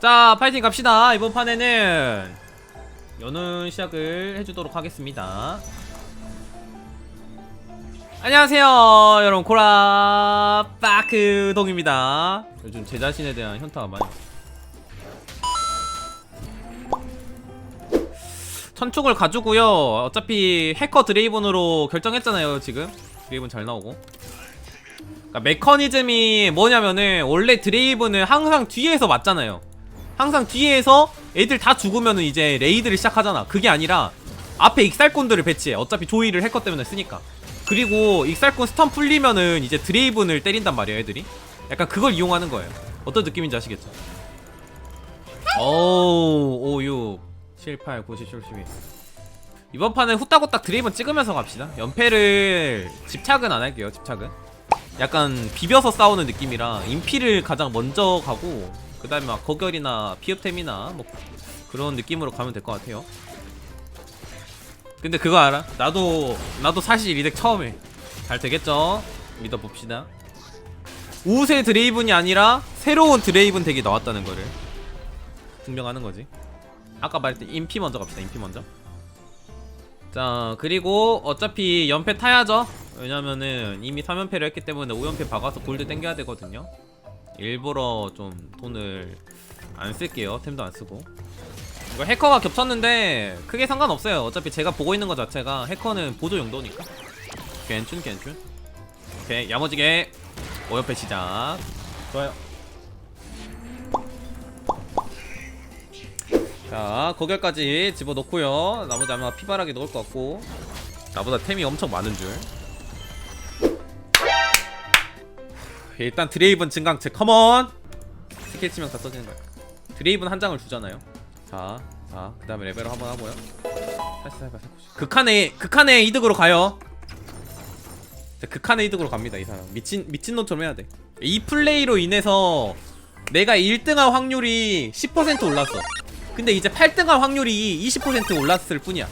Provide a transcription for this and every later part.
자 파이팅 갑시다. 이번 판에는 여는 시작을 해주도록 하겠습니다. 안녕하세요 여러분. 코라 빠크동입니다. 요즘 제 자신에 대한 현타가 많이. 천축을 가지고요. 어차피 해커 드레이븐으로 결정했잖아요 지금. 드레이븐 잘 나오고. 그러니까 메커니즘이 뭐냐면은 원래 드레이븐은 항상 뒤에서 맞잖아요 항상 뒤에서 애들 다 죽으면은 이제 레이드를 시작하잖아. 그게 아니라 앞에 익살꾼들을 배치해. 어차피 조이를 해커 때문에 쓰니까. 그리고 익살꾼 스턴 풀리면은 이제 드레이븐을 때린단 말이에요 애들이. 약간 그걸 이용하는 거예요. 어떤 느낌인지 아시겠죠? 오우 5 6 7 8 9 10 11 12 이번 판은 후딱후딱 드레이븐 찍으면서 갑시다. 연패를 집착은 안 할게요 집착은. 약간 비벼서 싸우는 느낌이라 인피를 가장 먼저 가고 그 다음에 막 거결이나 피업템이나 뭐 그런 느낌으로 가면 될 것 같아요. 근데 그거 알아? 나도 나도 사실 이덱 처음 에 잘 되겠죠? 믿어봅시다. 우세 드레이븐이 아니라 새로운 드레이븐 덱이 나왔다는 거를 증명하는 거지. 아까 말했던 인피 먼저 갑시다 인피 먼저. 자 그리고 어차피 연패 타야죠. 왜냐면은 이미 3연패를 했기 때문에 5연패 박아서 골드 땡겨야 되거든요 일부러 좀 돈을 안 쓸게요. 템도 안 쓰고. 이거 해커가 겹쳤는데 크게 상관없어요. 어차피 제가 보고 있는 것 자체가 해커는 보조 용도니까. 괜춘 괜춘. 오케이 야무지게 5연패 시작. 좋아요. 자 거결까지 집어넣고요. 나머지 아마 피바라기 넣을 것 같고. 나보다 템이 엄청 많은 줄 일단 드레이븐 증강체 컴온 스킬 치명 다 써지는 거야. 드레이븐 한 장을 주잖아요. 자, 자, 그 다음에 레벨업 한번 하고요. 84, 84, 극한의 극한의 이득으로 가요. 자, 극한의 이득으로 갑니다 이 사람. 미친 미친놈처럼 해야 돼이 플레이로 인해서 내가 1등할 확률이 10% 올랐어. 근데 이제 8등할 확률이 20% 올랐을 뿐이야.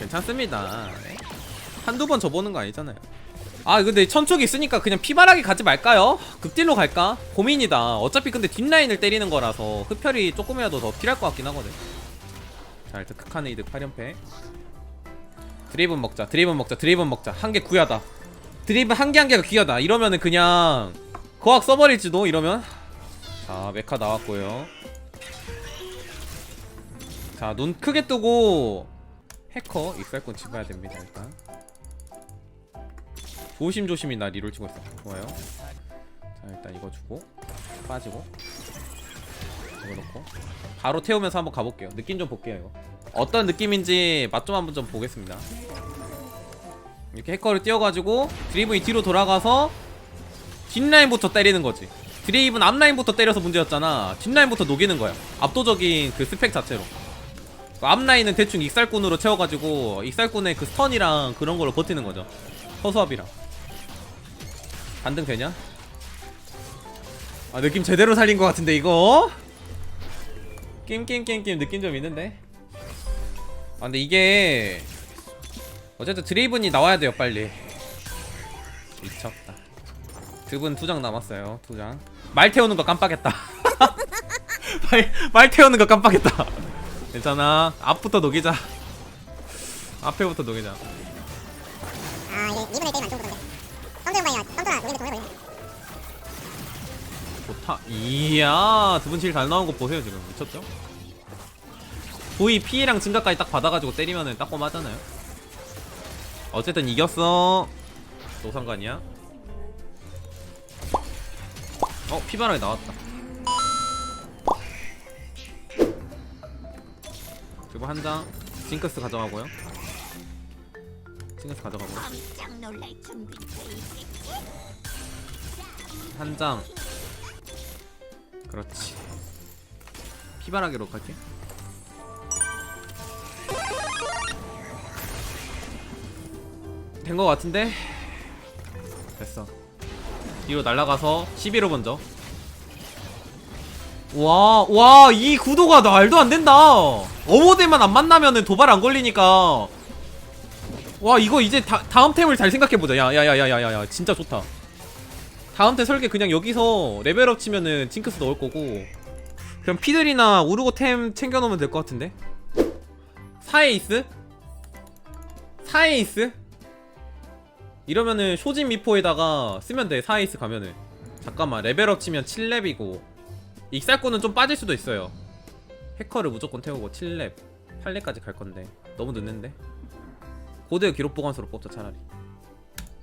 괜찮습니다. 네. 한두 번 져보는 거 아니잖아요 아 근데 천촉이 있으니까 그냥 피바라기 가지 말까요? 극딜로 갈까? 고민이다. 어차피 근데 뒷라인을 때리는 거라서 흡혈이 조금이라도 더 필요할 것 같긴 하거든. 자 일단 극한의 이득 8연패. 드레이븐 먹자 드레이븐 먹자 드레이븐 먹자. 한 개 구하다. 드레이븐 한 개 한 개가 귀하다. 이러면은 그냥 거학 써버릴지도 이러면? 자 메카 나왔고요. 자 눈 크게 뜨고 해커 익살권 집어야 됩니다 일단 조심조심히 나 리롤 치고 있어. 좋아요. 자 일단 이거 주고 빠지고 이거 넣고. 바로 태우면서 한번 가볼게요. 느낌 좀 볼게요 이거. 어떤 느낌인지 맛 좀 한번 좀 보겠습니다. 이렇게 해커를 띄워가지고 드리븐이 뒤로 돌아가서 뒷라인부터 때리는 거지. 드레이븐 앞라인부터 때려서 문제였잖아. 뒷라인부터 녹이는 거야. 압도적인 그 스펙 자체로. 그 앞라인은 대충 익살꾼으로 채워가지고 익살꾼의 그 스턴이랑 그런 걸로 버티는 거죠. 허수아비랑 반등 되냐? 아 느낌 제대로 살린 것 같은데 이거? 게임게임게임 느낌 좀 있는데? 아 근데 이게 어쨌든 드레이븐이 나와야 돼요 빨리. 미쳤다. 드분 두 장 남았어요 두장말 태우는 거 깜빡했다. 말, 말 태우는 거 깜빡했다. 괜찮아. 앞부터 녹이자. 앞에부터 녹이자. 아 리븐을 때리면 안 좋다. 이야, 두분 질잘 나온 거 보세요, 지금. 미쳤죠? 거의 피해량 증가까지 딱 받아가지고 때리면은 따꼼하잖아요. 어쨌든 이겼어. 너 상관이야? 어, 피바람이 나왔다. 그리고 한 장. 징크스 가져가고요. 징크스 가져가고요. 깜짝 놀랄 준비 한 장. 그렇지. 피바라기로 갈게. 된 거 같은데? 됐어. 뒤로 날아가서 11호 먼저. 와, 와, 이 구도가 말도 안 된다. 어머대만 안 만나면은 도발 안 걸리니까. 와, 이거 이제 다, 다음 템을 잘 생각해보자. 야, 야, 야, 야, 야, 야, 야, 진짜 좋다. 다음 템 설계 그냥 여기서 레벨업 치면은 징크스 넣을 거고. 그럼 피들이나 우르고 템 챙겨놓으면 될 것 같은데? 4에이스? 4에이스? 이러면은 쇼진 미포에다가 쓰면 돼 4에이스 가면은. 잠깐만 레벨업 치면 7렙이고. 익살꾼은 좀 빠질 수도 있어요. 해커를 무조건 태우고 7렙 8렙까지 갈 건데. 너무 늦는데? 고대 기록 보관소로 뽑자 차라리.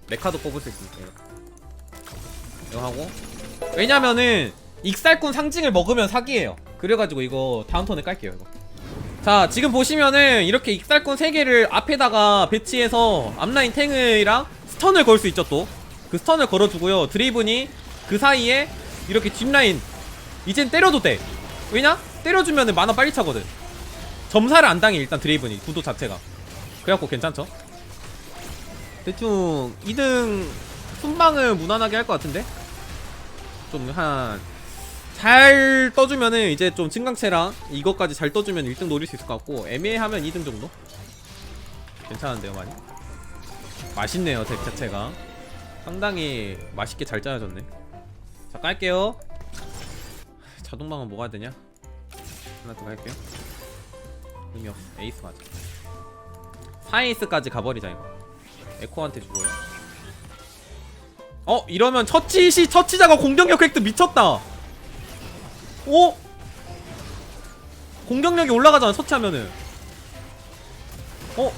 메카도 뽑을 수 있으니까 이거. 하고 왜냐면은 익살꾼 상징을 먹으면 사기예요 그래가지고 이거 다음 턴에 깔게요 이거 자 지금 보시면은 이렇게 익살꾼 3개를 앞에다가 배치해서 앞라인 탱이랑 스턴을 걸 수 있죠 또 그 스턴을 걸어주고요 드레이븐이 그 사이에 이렇게 뒷라인 이젠 때려도 돼 왜냐? 때려주면은 만화 빨리 차거든 점사를 안 당해 일단 드레이븐이 구도 자체가 그래갖고 괜찮죠? 대충 2등 순방을 무난하게 할 것 같은데? 좀 한 잘 떠주면은 이제 좀 증강체랑 이것까지 잘 떠주면 1등 노릴 수 있을 것 같고 애매하면 2등 정도? 괜찮은데요 많이? 맛있네요 덱 자체가. 상당히 맛있게 잘 짜여졌네. 자 깔게요. 자동방은 뭐가 되냐? 하나 더 갈게요. 의미 없어 에이스 가자 4에이스까지 가버리자 이거. 에코한테 주고요 어 이러면 처치시 처치자가 공격력 획득 미쳤다. 오? 공격력이 올라가잖아 처치하면은. 어?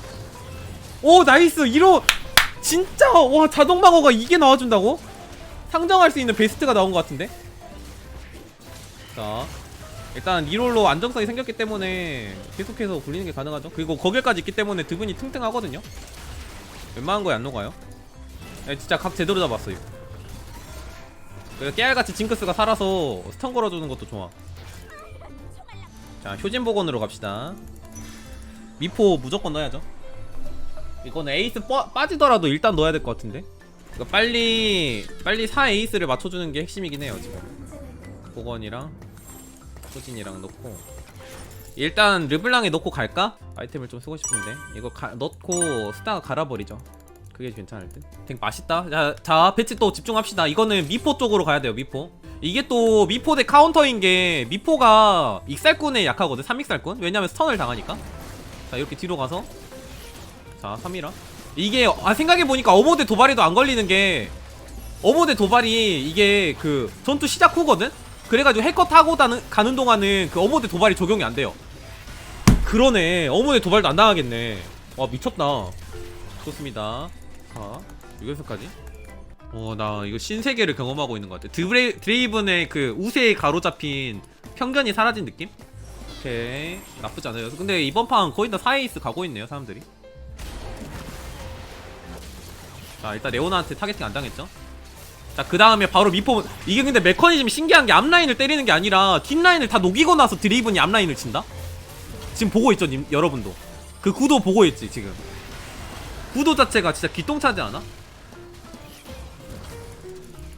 오 나이스. 이러 진짜 와 자동방어가 이게 나와준다고? 상정할 수 있는 베스트가 나온 것 같은데? 자 일단 리롤로 안정성이 생겼기 때문에 계속해서 굴리는 게 가능하죠. 그리고 거길까지 있기 때문에 드분이 튼튼하거든요. 웬만한 거에 안 녹아요 야, 진짜 각 제대로 잡았어요. 그 깨알같이 징크스가 살아서 스턴 걸어주는 것도 좋아. 자 효진 복원으로 갑시다. 미포 무조건 넣어야죠. 이거는 에이스 빠, 빠지더라도 일단 넣어야 될 것 같은데? 이거 빨리 빨리 4 에이스를 맞춰주는 게 핵심이긴 해요 지금. 복원이랑 효진이랑 넣고. 일단 르블랑에 넣고 갈까? 아이템을 좀 쓰고 싶은데. 이거 가, 넣고 스타가 갈아버리죠 그게 괜찮을 듯. denk 맛있다. 자, 자, 배치 또 집중합시다. 이거는 미포 쪽으로 가야 돼요. 미포. 이게 또 미포 대 카운터인 게 미포가 익살꾼에 약하거든. 3익살꾼. 왜냐면 스턴을 당하니까. 자, 이렇게 뒤로 가서 자, 3이라. 이게 아 생각해 보니까 어모대 도발에도 안 걸리는 게 어모대 도발이 이게 그 전투 시작 후거든. 그래가지고 해커 타고 다는, 가는 동안은 그 어모대 도발이 적용이 안 돼요. 그러네. 어모대 도발도 안 당하겠네. 와 미쳤다. 좋습니다. 자, 여기서까지. 어, 나 이거 신세계를 경험하고 있는 것 같아. 드레, 드레이븐의 그 우세에 가로잡힌 편견이 사라진 느낌? 오케이. 나쁘지 않아요. 근데 이번 판 거의 다 4에이스 가고 있네요, 사람들이. 자, 일단 레오나한테 타겟팅 안 당했죠? 자, 그 다음에 바로 미포. 이게 근데 메커니즘이 신기한 게 앞라인을 때리는 게 아니라 뒷라인을 다 녹이고 나서 드레이븐이 앞라인을 친다? 지금 보고 있죠, 님, 여러분도. 그 구도 보고 있지, 지금. 구도 자체가 진짜 기똥차지 않아?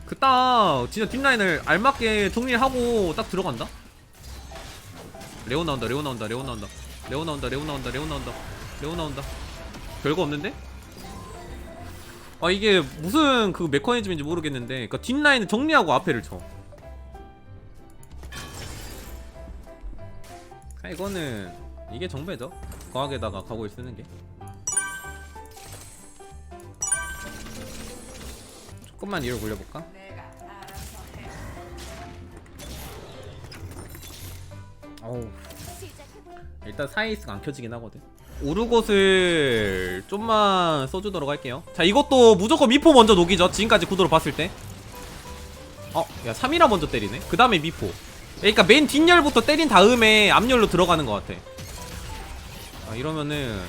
그 딱 진짜 뒷라인을 알맞게 정리하고 딱 들어간다? 레오 나온다 레오 나온다 레오 나온다 레오 나온다 레오 나온다 레오 나온다 레오 나온다 별거 없는데? 아 이게 무슨 그 메커니즘인지 모르겠는데 그니까 뒷라인을 정리하고 앞에를 쳐 아, 이거는 이게 정배죠 과학에다가 가고를 쓰는 게 조금만 위로 굴려볼까? 어우. 일단 사이스가 안 켜지긴 하거든. 오르곳을 좀만 써주도록 할게요. 자 이것도 무조건 미포 먼저 녹이죠. 지금까지 구도로 봤을 때. 어? 야 3이라 먼저 때리네. 그 다음에 미포. 그러니까 맨 뒷열부터 때린 다음에 앞열로 들어가는 것 같아. 아 이러면은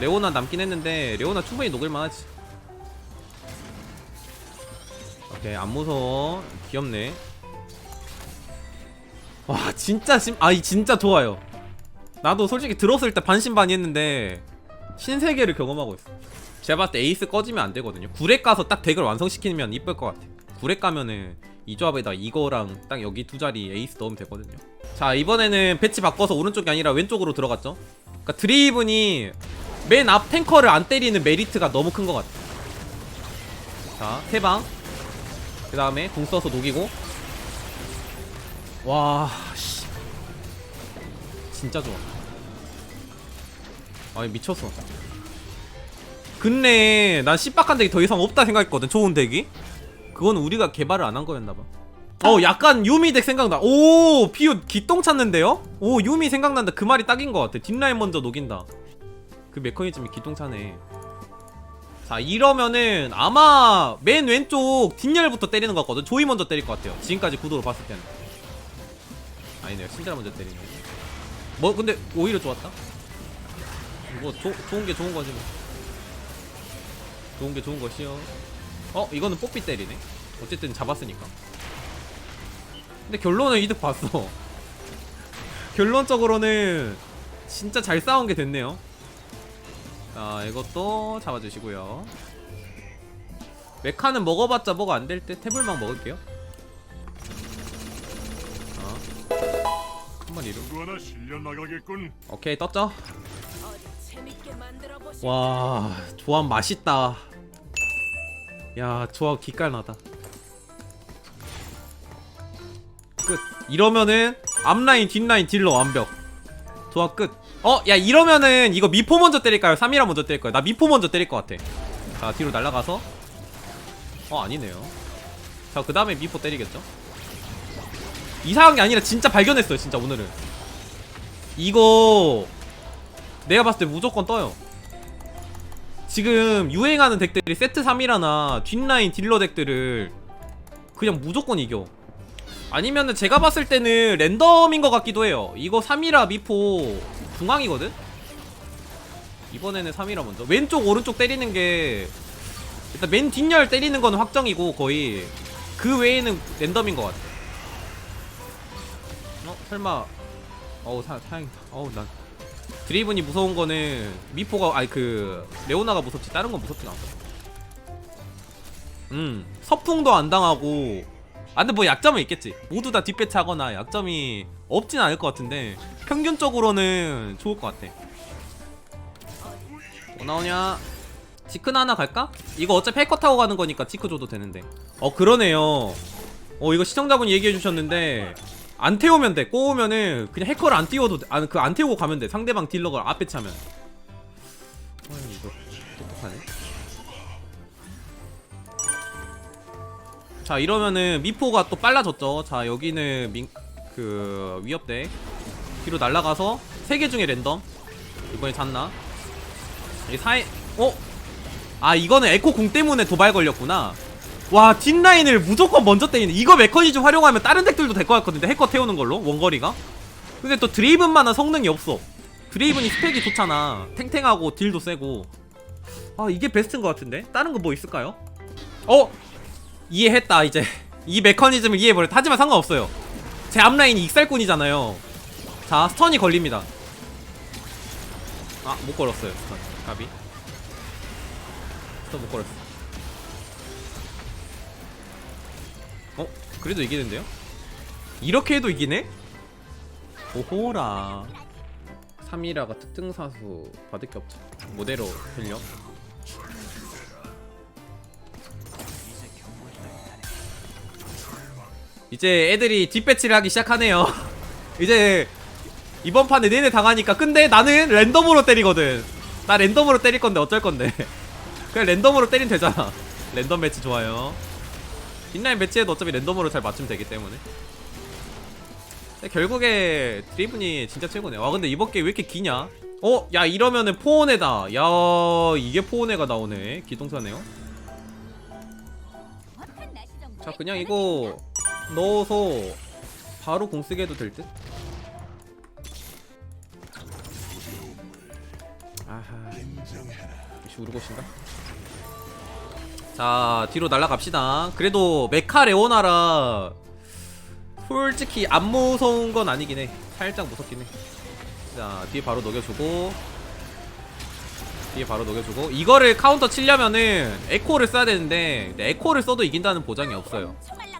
레오나 남긴 했는데 레오나 충분히 녹을만 하지 오케이 안 무서워. 귀엽네. 와 진짜 심, 아이 진짜 좋아요. 나도 솔직히 들었을 때 반신반의했는데 신세계를 경험하고 있어. 제가 봤을 때 에이스 꺼지면 안 되거든요. 9렙 가서 딱 덱을 완성시키면 이쁠 것 같아. 9렙 가면은 이 조합에다 이거랑 딱 여기 두 자리 에이스 넣으면 되거든요. 자 이번에는 배치 바꿔서 오른쪽이 아니라 왼쪽으로 들어갔죠. 그러니까 드레이븐이 맨 앞 탱커를 안 때리는 메리트가 너무 큰 것 같아. 자 세방 그 다음에 궁 써서 녹이고. 와, 씨. 진짜 좋아. 아니 미쳤어. 근래 난 씨박한 덱이 더 이상 없다 생각했거든 좋은 덱이. 그건 우리가 개발을 안 한 거였나봐. 어 약간 유미 덱 생각나. 오 피우 기똥 찼는데요? 오 유미 생각난다. 그 말이 딱인 것 같아. 뒷라인 먼저 녹인다. 그 메커니즘이 기똥 차네 자 이러면은 아마 맨 왼쪽 뒷열부터 때리는 것 같거든. 조이 먼저 때릴 것 같아요. 지금까지 구도로 봤을 때는. 아니네요. 신드라 먼저 때리네. 뭐 근데 오히려 좋았다? 뭐 조, 좋은 게 좋은 거지 뭐. 좋은 게 좋은 것이요. 어 이거는 뽀삐 때리네. 어쨌든 잡았으니까. 근데 결론은 이득 봤어. 결론적으로는 진짜 잘 싸운 게 됐네요 자 이것도 잡아주시고요. 메카는 먹어봤자 뭐가 안 될 때 태블망 먹을게요. 한번 하나 실려 나가겠군. 오케이 떴죠. 와 조합 맛있다. 야 조합 기깔나다. 끝. 이러면은 앞라인 뒷라인 딜러 완벽. 조합 끝 어 야 이러면은 이거 미포 먼저 때릴까요? 3이라 먼저 때릴까요. 나 미포 먼저 때릴 것 같아. 자 뒤로 날아가서. 어 아니네요. 자 그 다음에 미포 때리겠죠? 이상한 게 아니라 진짜 발견했어요 진짜 오늘은. 이거 내가 봤을 때 무조건 떠요. 지금 유행하는 덱들이 세트 3이라나 뒷라인 딜러 덱들을 그냥 무조건 이겨 아니면은 제가 봤을 때는 랜덤인 것 같기도 해요 이거 3이라 미포 중앙이거든? 이번에는 3이라 먼저 왼쪽 오른쪽 때리는 게 일단 맨 뒷열 때리는 건 확정이고 거의 그 외에는 랜덤인 것 같아 어? 설마 어우 사, 다행이다 어우 난 드레이븐이 무서운 거는 미포가 아니 그 레오나가 무섭지 다른 건 무섭진 않아. 음 서풍도 안 당하고 아 근데 뭐 약점은 있겠지 모두 다 뒷배차하거나 약점이 없진 않을 것 같은데 평균적으로는 좋을 것 같아 뭐 나오냐 지크나 하나 갈까? 이거 어차피 해커 타고 가는 거니까 지크 줘도 되는데 어 그러네요 어 이거 시청자분이 얘기해 주셨는데 안 태우면 돼. 꼬우면은 그냥 해커를 안 띄워도 돼. 안, 그 안 태우고 가면 돼. 상대방 딜러가 앞에 차면. 자, 이러면은 미포가 또 빨라졌죠. 자, 여기는 민, 그 위협대 뒤로 날아가서 세개 중에 랜덤. 이번에 잤나? 이 사이 어? 아, 이거는 에코 궁 때문에 도발 걸렸구나. 와 뒷라인을 무조건 먼저 때리네 이거 메커니즘 활용하면 다른 덱들도 될 것 같거든요 해커 태우는 걸로 원거리가 근데 또 드레이븐만한 성능이 없어 드레이븐이 스펙이 좋잖아 탱탱하고 딜도 세고 아 이게 베스트인 것 같은데 다른 거 뭐 있을까요? 어? 이해했다 이제. 이 메커니즘을 이해해버렸다 하지만 상관없어요. 제 앞라인이 익살꾼이잖아요. 자 스턴이 걸립니다. 아 못 걸었어요 스턴. 가비. 스턴 못 걸었어. 어? 그래도 이기는데요? 이렇게 해도 이기네? 오호라. 3이라가 특등사수 받을 게 없죠. 모대로 흘려 이제 애들이 뒷배치를 하기 시작하네요. 이제 이번 판에 내내 당하니까 근데 나는 랜덤으로 때리거든. 나 랜덤으로 때릴 건데 어쩔 건데. 그냥 랜덤으로 때리면 되잖아. 랜덤 매치 좋아요. 뒷라인 매치에도 어차피 랜덤으로 잘 맞추면 되기 때문에. 근데 결국에 드리븐이 진짜 최고네. 와 근데 이번 게임 왜 이렇게 기냐? 어? 야 이러면은 포온에다. 야 이게 포온에가 나오네. 기동사네요. 자 그냥 이거 넣어서 바로 공 쓰게 해도 될 듯? 아하. 역시 우르고신가? 자 뒤로 날아갑시다. 그래도 메카 레오나라 솔직히 안 무서운 건 아니긴 해. 살짝 무섭긴 해자 뒤에 바로 녹여주고 뒤에 바로 녹여주고. 이거를 카운터 치려면은 에코를 써야 되는데 에코를 써도 이긴다는 보장이 없어요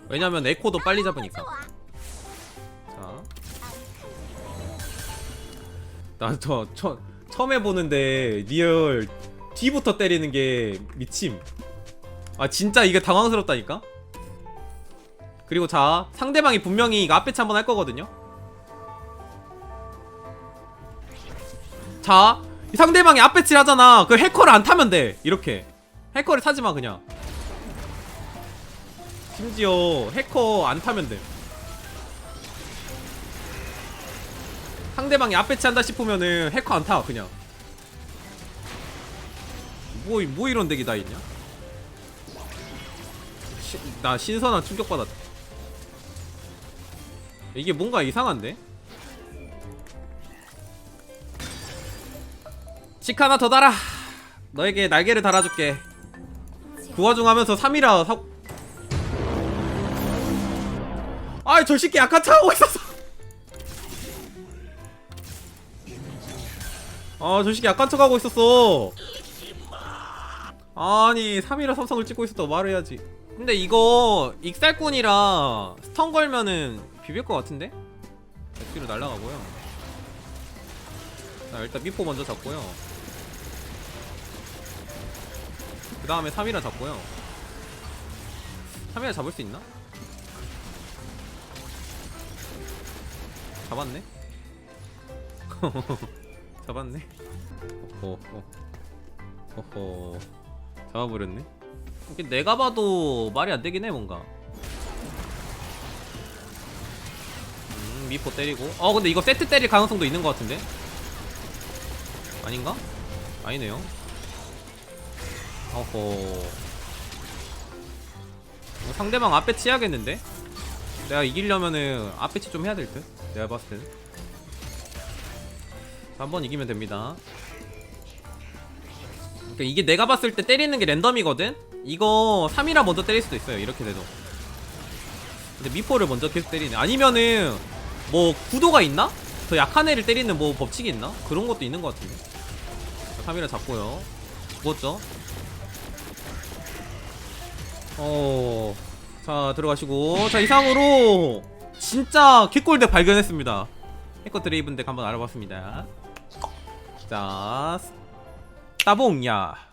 왜냐면 에코도 빨리 잡으니까 자나저 저, 처음 해보는데 리얼 뒤부터 때리는 게 미침 아 진짜 이게 당황스럽다니까 그리고 자 상대방이 분명히 이거 앞에 차 한번 할 거거든요 자, 이 상대방이 앞배치를 하잖아. 그 해커를 안 타면 돼. 이렇게. 해커를 타지 마 그냥. 심지어 해커 안 타면 돼. 상대방이 앞배치 한다 싶으면은 해커 안 타, 그냥. 뭐, 뭐 이런 덱이 다 있냐? 시, 나 신선한 충격받았다. 이게 뭔가 이상한데? 식 하나 더 달아. 너에게 날개를 달아줄게. 부화중 하면서 3이라 사... 아이 저 새끼 약간 차고 있었어. 아 저 새끼 약간 척하고 있었어. 아니 3이라 삼성을 찍고 있었다고 말해야지. 근데 이거 익살꾼이라 스턴 걸면은 비빌 것 같은데? 뒤로 날아가고요. 자 일단 미포 먼저 잡고요. 그 다음에 3이라 잡고요 3이라 잡을 수 있나? 잡았네? 잡았네? 어허 어허 잡아버렸네? 내가 봐도 말이 안 되긴 해 뭔가 음 미포 때리고 어 근데 이거 세트 때릴 가능성도 있는 것 같은데? 아닌가? 아니네요 어허 상대방 앞에 치야겠는데? 내가 이기려면은 앞에 치좀 해야 될 듯? 내가 봤을 때는 한번 이기면 됩니다 그러니까 이게 내가 봤을 때 때리는 게 랜덤이거든? 이거 3이라 먼저 때릴 수도 있어요 이렇게 돼도 근데 미포를 먼저 계속 때리네 아니면은 뭐 구도가 있나? 더 약한 애를 때리는 뭐 법칙이 있나? 그런 것도 있는 것 같은데 3이라 잡고요 죽었죠? 어. 자, 들어가시고. 자, 이상으로 진짜 개꿀덱 발견했습니다. 해커 드레이븐 덱 한번 알아봤습니다. 자, 따봉야.